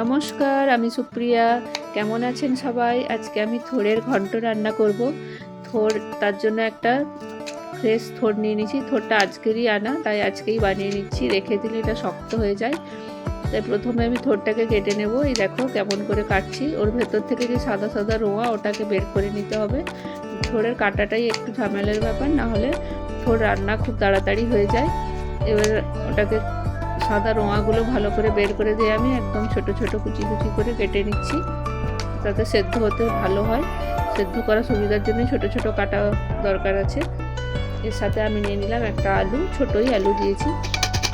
নমস্কার, আমি সুপ্রিয়া। কেমন আছেন সবাই? আজকে আমি থোড়ের ঘন্ট রান্না করব। থোড় তার জন্য একটা ফ্রেশ থোড় নিয়ে নিয়েছি। থোড়টা আজকেরই আনা, তাই আজকেই বানিয়ে নিচ্ছি। রেখে দিলে এটা শক্ত হয়ে যায়। তাই প্রথমে আমি থোড়টাকে কেটে নেব। এই দেখো কেমন করে কাটছি। ওর ভেতর থেকে যে সাদা সাদা রোয়া, ওটাকে বের করে নিতে হবে। থোড়ের কাটাটাই একটু ঝামেলার ব্যাপার, না হলে থোড় রান্না খুব তাড়াতাড়ি হয়ে যায়। এবার ওটাকে সাদা রোঁয়াগুলো ভালো করে বের করে দিয়ে আমি একদম ছোট ছোট কুচি কুচি করে কেটে নিচ্ছি। তাতে সেদ্ধ হতে ভালো হয়। সেদ্ধ করা সুবিধার জন্য ছোট ছোট কাটা দরকার আছে। এর সাথে আমি নিয়ে নিলাম একটা আলু, ছোটোই আলু দিয়েছি।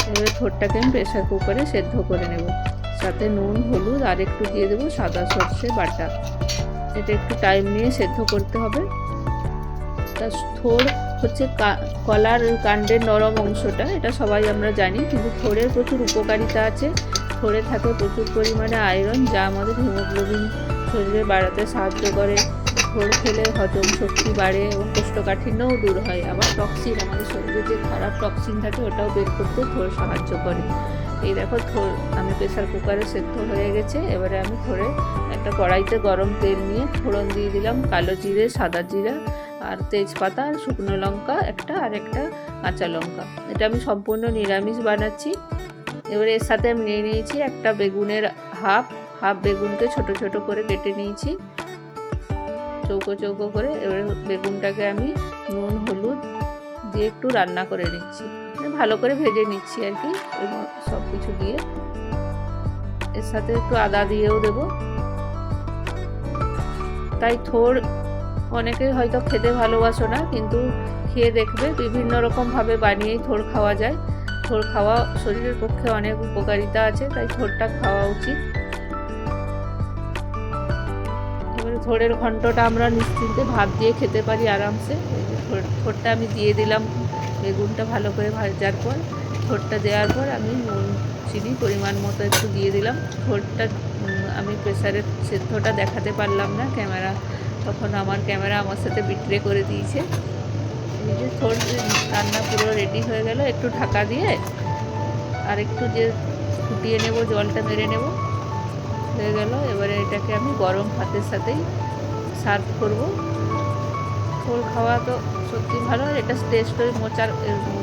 এবারে থোরটাকে আমি প্রেশার কুকারে সেদ্ধ করে নেব। সাথে নুন, হলুদ, আর একটু দিয়ে দেবো সাদা সর্ষে বাটা। এটা একটু টাইম নিয়ে সেদ্ধ করতে হবে। তা থোড় হচ্ছে কলার কাণ্ডের নরম অংশটা, এটা সবাই আমরা জানি, কিন্তু থোড়ের প্রচুর উপকারিতা আছে। থোড়ে থাকে প্রচুর পরিমাণে আয়রন, যা আমাদের হিমোগ্লোবিন শরীরে বাড়াতে সাহায্য করে। থোড় খেলে হজম শক্তি বাড়ে এবং কোষ্ঠকাঠিন্যও দূর হয়। আবার টক্সিন, আমাদের শরীরে যে খারাপ টক্সিন থাকে, ওটাও বের করতে থোড় সাহায্য করে। এই দেখো থোড় আমি প্রেসার কুকারে সেদ্ধ হয়ে গেছে। এবারে আমি থোড়ে একটা কড়াইতে গরম তেল নিয়ে ফোড়ন দিয়ে দিলাম। কালো জিরে, সাদা জিরা আর তেজপাতা, আর শুকনো লঙ্কা, একটা আর একটা কাঁচা লঙ্কা। এটা আমি সম্পূর্ণ নিরামিষ বানাচ্ছি। এবারে এর সাথে আমি নিয়ে নিয়েছি একটা বেগুনের হাফ হাফ বেগুনকে ছোট ছোট করে কেটে নিয়েছি। চৌকো চৌকো করে এবারে বেগুনটাকে আমি নুন, হলুদ দিয়ে একটু রান্না করে নিচ্ছি। মানে ভালো করে ভেজে নিচ্ছি আর কি সব কিছু দিয়ে। এর সাথে একটু আদা দিয়েও দেবো। তাই থোড় অনেকে হয়তো খেতে ভালোবাসো না, কিন্তু খেয়ে দেখবে বিভিন্ন রকমভাবে বানিয়েই থোড় খাওয়া যায়। থোড় খাওয়া শরীরের পক্ষে অনেক উপকারিতা আছে, তাই থোড়টা খাওয়া উচিত। এবারে থোড়ের ঘন্টটা আমরা নিশ্চিন্তে ভাত দিয়ে খেতে পারি আরামসে। থোড়টা আমি দিয়ে দিলাম বেগুনটা ভালো করে ভাজার পর। থোড়টা দেওয়ার পর আমি নুন, চিনি পরিমাণ মতো একটু দিয়ে দিলাম। থোড়টা আমি প্রেসারের সেদ্ধটা দেখাতে পারলাম না ক্যামেরা তখন আমার ক্যামেরা আমার সাথে বিট্রে করে দিয়েছে। থোড় রান্না পুরো রেডি হয়ে গেল, একটু ঢাকা দিয়ে আর একটু যে ফুটিয়ে নেব, জলটা মেরে নেব, হয়ে গেল। এবারে এটাকে আমি গরম ভাতের সাথেই সার্ভ করব। থোড় খাওয়া তো সত্যি ভালো, আর এটা টেস্ট ওই মোচার,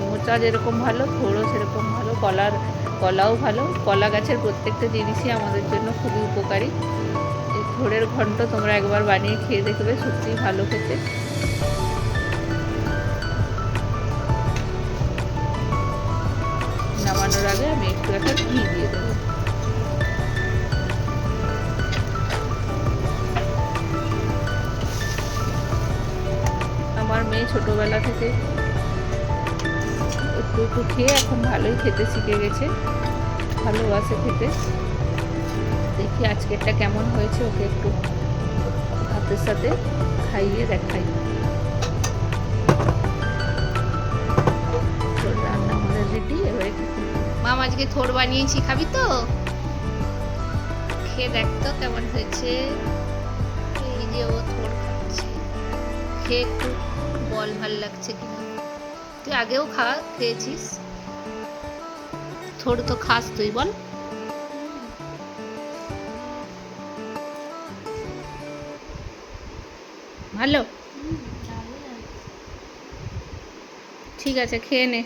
মোচা যেরকম ভালো থোড়ও সেরকম ভালো, কলার, কলাও ভালো। কলা গাছের প্রত্যেকটা জিনিসই আমাদের জন্য খুবই উপকারী। থোড়ের ঘন্ট তোমরা একবার বানিয়ে খেয়ে দেখবে, সত্যিই ভালো খেতে। নামানোর আগে আমি একটু একটা ঘি দিয়ে দেবো। আমার মেয়ে ছোটবেলা থেকে একটু একটু খেয়ে এখন ভালোই খেতে শিখে গেছে, ভালোবাসে খেতে। দেখি আজকেরটা কেমন হয়েছে, ওকে একটু ভাতের সাথে খাইয়ে দেখাই। রান্না রেডি মাম আজকে থোড় বানিয়েছি, খাবি তো? খেয়ে দেখ তো কেমন হয়েছে। এই যে ও থোড় খাচ্ছে। খেয়ে একটু বল ভালো লাগছে কিনা। তুই আগেও খা, খেয়েছিস? থোড় তো খাস তুই, বল। ভালো? ঠিক আছে খেয়ে নে।